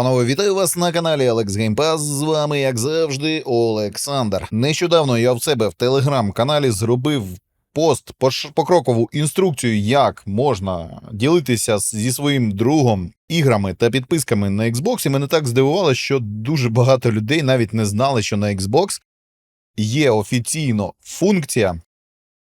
Панове, вітаю вас на каналі Alex Pass. З вами, як завжди, Олександр. Нещодавно я в себе в телеграм-каналі зробив пост покрокову інструкцію, як можна ділитися зі своїм другом іграми та підписками на Xbox. І мене так здивувало, що дуже багато людей навіть не знали, що на Xbox є офіційно функція.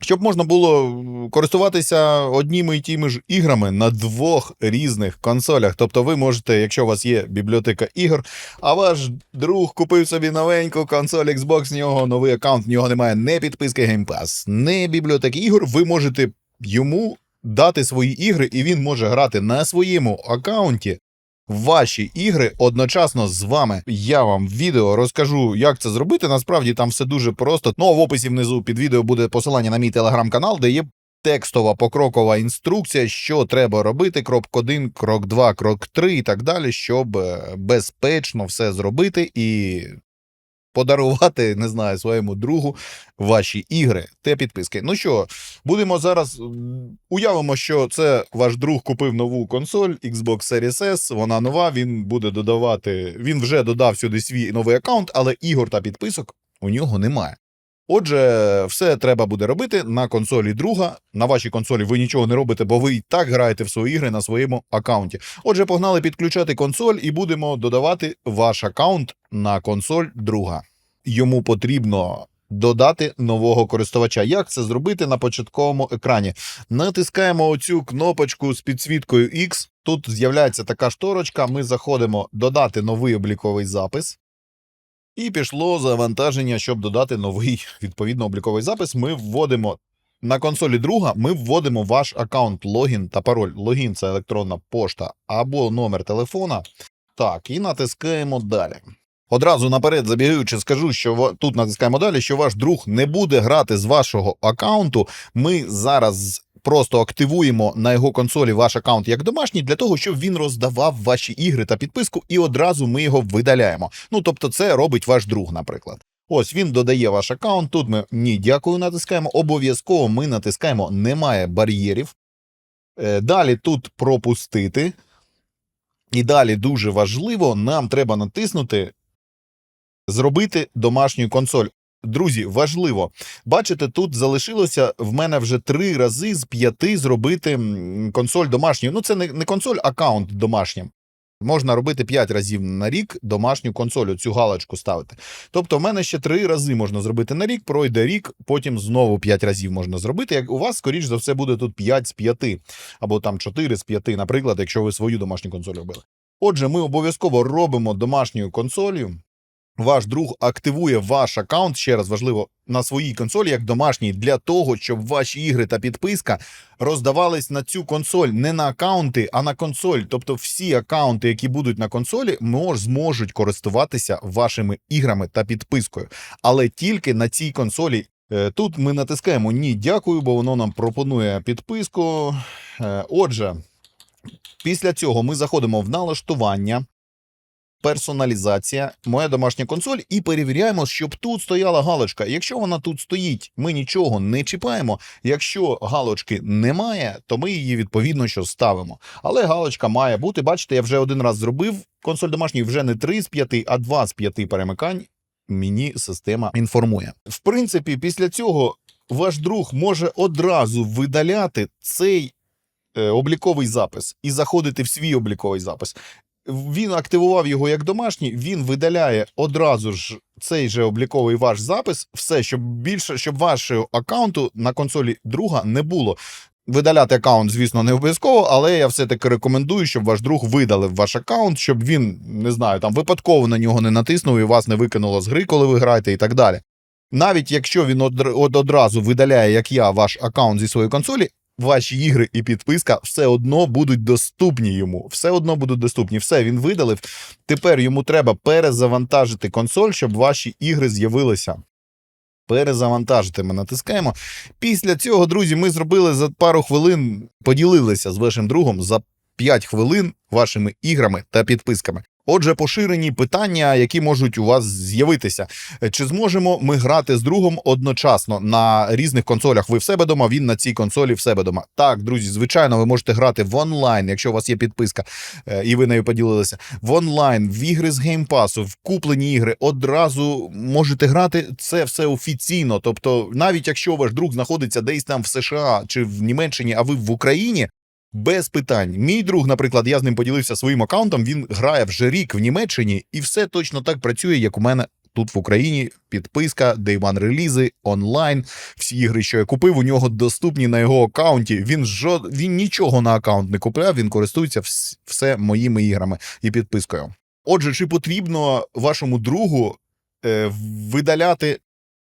Щоб можна було користуватися одніми і тими ж іграми на двох різних консолях. Тобто, ви можете, якщо у вас є бібліотека ігор, а ваш друг купив собі новеньку консоль Xbox, в нього новий аккаунт, в нього немає не підписки Game Pass, не бібліотеки ігор. Ви можете йому дати свої ігри, і він може грати на своєму аккаунті. Ваші ігри одночасно з вами. Я вам в відео розкажу, як це зробити. Насправді там все дуже просто. Ну а в описі внизу під відео буде посилання на мій телеграм-канал, де є текстова покрокова інструкція, що треба робити, крок 1, крок 2, крок 3 і так далі, щоб е, безпечно все зробити і подарувати, не знаю, своєму другу ваші ігри та підписки. Ну що, будемо зараз уявимо, що це ваш друг купив нову консоль Xbox Series S, вона нова. Він буде додавати. Він вже додав сюди свій новий аккаунт, але ігор та підписок у нього немає. Отже, все треба буде робити на консолі друга. На вашій консолі ви нічого не робите, бо ви і так граєте в свої ігри на своєму аккаунті. Отже, погнали підключати консоль і будемо додавати ваш аккаунт на консоль друга. Йому потрібно додати нового користувача. Як це зробити на початковому екрані? Натискаємо оцю кнопочку з підсвіткою X. Тут з'являється така шторочка. Ми заходимо додати новий обліковий запис. І пішло завантаження, щоб додати новий відповідно обліковий запис. Ми вводимо на консолі друга. Ми вводимо ваш аккаунт, логін та пароль. Логін це електронна пошта або номер телефона. Так, і натискаємо далі. Одразу наперед забігаючи, скажу, що ва- тут натискаємо далі, що ваш друг не буде грати з вашого аккаунту. Ми зараз просто активуємо на його консолі ваш аккаунт як домашній для того, щоб він роздавав ваші ігри та підписку, і одразу ми його видаляємо. Ну тобто, це робить ваш друг, наприклад. Ось він додає ваш аккаунт. Тут ми ні, дякую, натискаємо. Обов'язково ми натискаємо немає бар'єрів. Е, Далі тут пропустити. І далі дуже важливо, нам треба натиснути зробити домашню консоль. Друзі, важливо. Бачите, тут залишилося в мене вже три рази з п'яти зробити консоль домашньою. Ну, це не, не консоль, аккаунт домашнім. Можна робити 5 разів на рік домашню консоль, цю галочку ставити. Тобто, в мене ще три рази можна зробити на рік, пройде рік, потім знову 5 разів можна зробити. Як у вас, скоріш за все, буде тут 5 з 5, або там 4 з 5, наприклад, якщо ви свою домашню консоль робили. Отже, ми обов'язково робимо домашньою консолью. Ваш друг активує ваш аккаунт, ще раз важливо, на своїй консолі як домашній, для того, щоб ваші ігри та підписка роздавались на цю консоль не на аккаунти, а на консоль. Тобто всі аккаунти, які будуть на консолі, мож, зможуть користуватися вашими іграми та підпискою, але тільки на цій консолі. Е, Тут ми натискаємо Ні, дякую, бо воно нам пропонує підписку. Е, Отже, після цього ми заходимо в налаштування персоналізація, моя домашня консоль, і перевіряємо, щоб тут стояла галочка. Якщо вона тут стоїть, ми нічого не чіпаємо. Якщо галочки немає, то ми її відповідно що ставимо. Але галочка має бути. Бачите, я вже один раз зробив консоль домашній, вже не 3 з 5, а 2 з 5 перемикань. Мені система інформує. В принципі, після цього ваш друг може одразу видаляти цей е, обліковий запис і заходити в свій обліковий запис. Він активував його як домашній, він видаляє одразу ж цей же обліковий ваш запис, все, щоб більше, щоб вашого аккаунту на консолі друга не було. Видаляти аккаунт, звісно, не обов'язково, але я все-таки рекомендую, щоб ваш друг видалив ваш аккаунт, щоб він, не знаю, там випадково на нього не натиснув і вас не викинуло з гри, коли ви граєте, і так далі. Навіть якщо він одр- одразу видаляє, як я, ваш аккаунт зі своєї консолі, ваші ігри і підписка все одно будуть доступні йому. Все одно будуть доступні. Все, він видалив. Тепер йому треба перезавантажити консоль, щоб ваші ігри з'явилися. Перезавантажити ми натискаємо. Після цього, друзі, ми зробили за пару хвилин, поділилися з вашим другом за 5 хвилин вашими іграми та підписками. Отже, поширені питання, які можуть у вас з'явитися. Чи зможемо ми грати з другом одночасно на різних консолях? Ви в себе дома, він на цій консолі в себе дома. Так, друзі, звичайно, ви можете грати в онлайн, якщо у вас є підписка, е, і ви нею поділилися. В онлайн, в ігри з геймпасу, в куплені ігри одразу можете грати. Це все офіційно. Тобто, навіть якщо ваш друг знаходиться десь там в США чи в Німеччині, а ви в Україні. Без питань. Мій друг, наприклад, я з ним поділився своїм аккаунтом. Він грає вже рік в Німеччині, і все точно так працює, як у мене тут в Україні. Підписка, One релізи, онлайн. Всі ігри, що я купив, у нього доступні на його аккаунті. Він жод... він нічого на аккаунт не купляв. Він користується вс... все моїми іграми і підпискою. Отже, чи потрібно вашому другу е, видаляти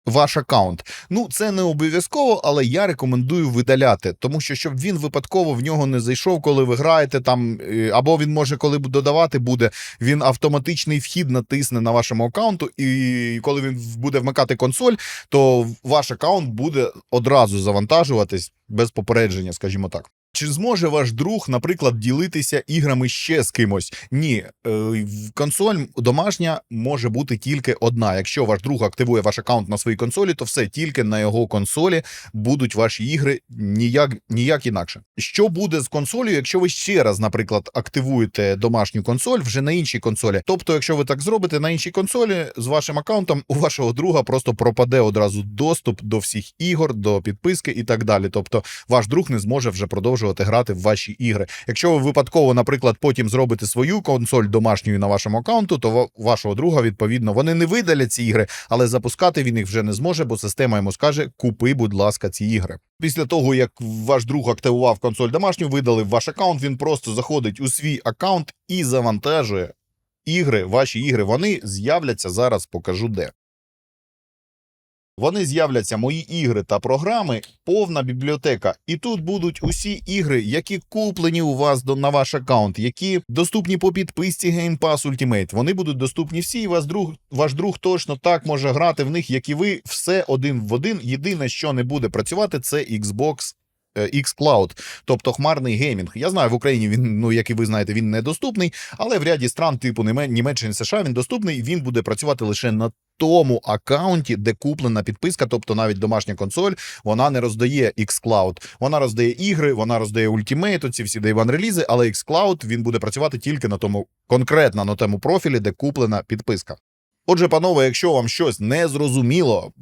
ваш аккаунт. Ну, це не обов'язково, але я рекомендую видаляти, тому що щоб він випадково в нього не зайшов, коли ви граєте там, е, або він може, коли додавати буде, він автоматичний вхід натисне на вашому аккаунту, і коли він буде вмикати консоль, то ваш аккаунт буде одразу завантажуватись без попередження, скажімо так. Чи зможе ваш друг, наприклад, ділитися іграми ще з кимось? Ні, Е, консоль домашня може бути тільки одна. Якщо ваш друг активує ваш аккаунт на своїй консолі, то все тільки на його консолі будуть ваші ігри ніяк, ніяк інакше. Що буде з консолью, якщо ви ще раз, наприклад, активуєте домашню консоль вже на іншій консолі? Тобто, якщо ви так зробите на іншій консолі з вашим аккаунтом, у вашого друга просто пропаде одразу доступ до всіх ігор, до підписки і так далі. Тобто, ваш друг не зможе вже продовжувати грати в ваші ігри. Якщо ви випадково, наприклад, потім зробите свою консоль домашньою на вашому аккаунту, то вашого друга відповідно вони не видалять ці ігри, але запускати він їх вже не зможе, бо система йому скаже: купи, будь ласка, ці ігри. Після того, як ваш друг активував консоль домашню, видалив ваш аккаунт, він просто заходить у свій аккаунт і завантажує ігри, ваші ігри. Вони з'являться зараз, покажу де. Вони з'являться мої ігри та програми, повна бібліотека. І тут будуть усі ігри, які куплені у вас до на ваш аккаунт, які доступні по підписці Game Pass Ultimate. Вони будуть доступні всі. І вас друг, ваш друг точно так може грати в них, як і ви. Все один в один. Єдине, що не буде працювати, це Xbox. Е, xCloud, тобто хмарний геймінг. Я знаю, в Україні він, ну як і ви знаєте, він недоступний, але в ряді стран, типу Німеччини, США, він доступний. Він буде працювати лише на тому аккаунті, де куплена підписка, тобто навіть домашня консоль, вона не роздає xCloud. Вона роздає ігри, вона роздає Ultimate, ці всі Day релізи, але xCloud він буде працювати тільки на тому конкретно на тому профілі, де куплена підписка. Отже, панове, якщо вам щось не зрозуміло,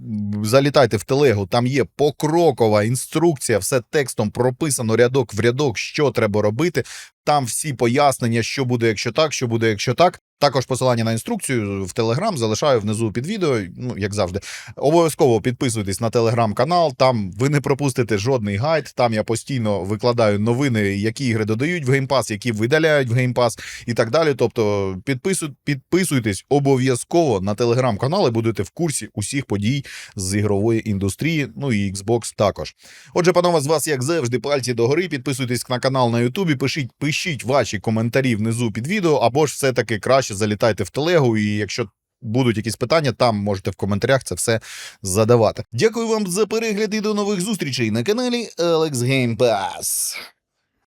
залітайте в телегу. Там є покрокова інструкція, все текстом прописано рядок в рядок, що треба робити. Там всі пояснення, що буде, якщо так, що буде, якщо так. Також посилання на інструкцію в Телеграм залишаю внизу під відео. Ну як завжди, обов'язково підписуйтесь на телеграм-канал. Там ви не пропустите жодний гайд. Там я постійно викладаю новини, які ігри додають в геймпас, які видаляють в геймпас і так далі. Тобто, підписуй, підписуйтесь обов'язково на телеграм-канал і будете в курсі усіх подій з ігрової індустрії. Ну і Xbox також. Отже, панове, з вас, як завжди, пальці догори. Підписуйтесь на канал на Ютубі. Пишіть, пишіть ваші коментарі внизу під відео, або ж все-таки краще залітайте в телегу. І якщо будуть якісь питання, там можете в коментарях це все задавати. Дякую вам за перегляд і до нових зустрічей на каналі Alex Game Pass.